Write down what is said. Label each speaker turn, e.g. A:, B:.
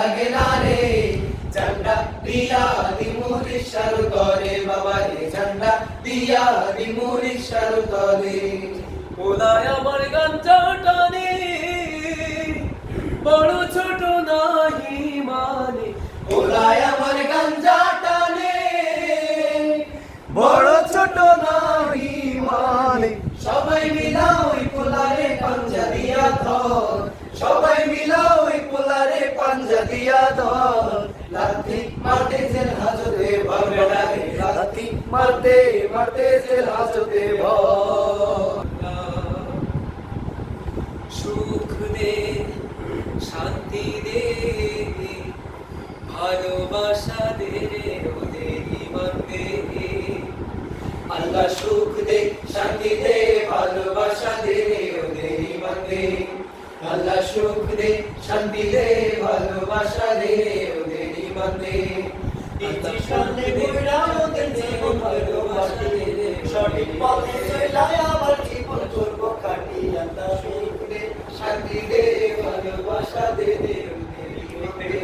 A: লাগে না রে ঝান্ডা দিয়া দিমুরি শারু করে বাবা রে ঝান্ডা দিয়া দিমুরি শারু করে।
B: সুখ দে, শান্তি দে, ভালোবাসা দে দে।
A: আল্লাহ সুখ দে, শান্তি দে, ভালোবাসা দে ওদের ইমান আল্লাহ সুখ দে শান্তি দে ভালোবাসা দে, ওদের ইমান দে সামনে ঘুরা ওদের জীবন ভালোবাসা দে, সঠিক পথে চলাই আমার জীবন করব খাটি। আল্লাহ সুখ দে শান্তি দে ভালোবাসা দে দে ওদের ইমান দে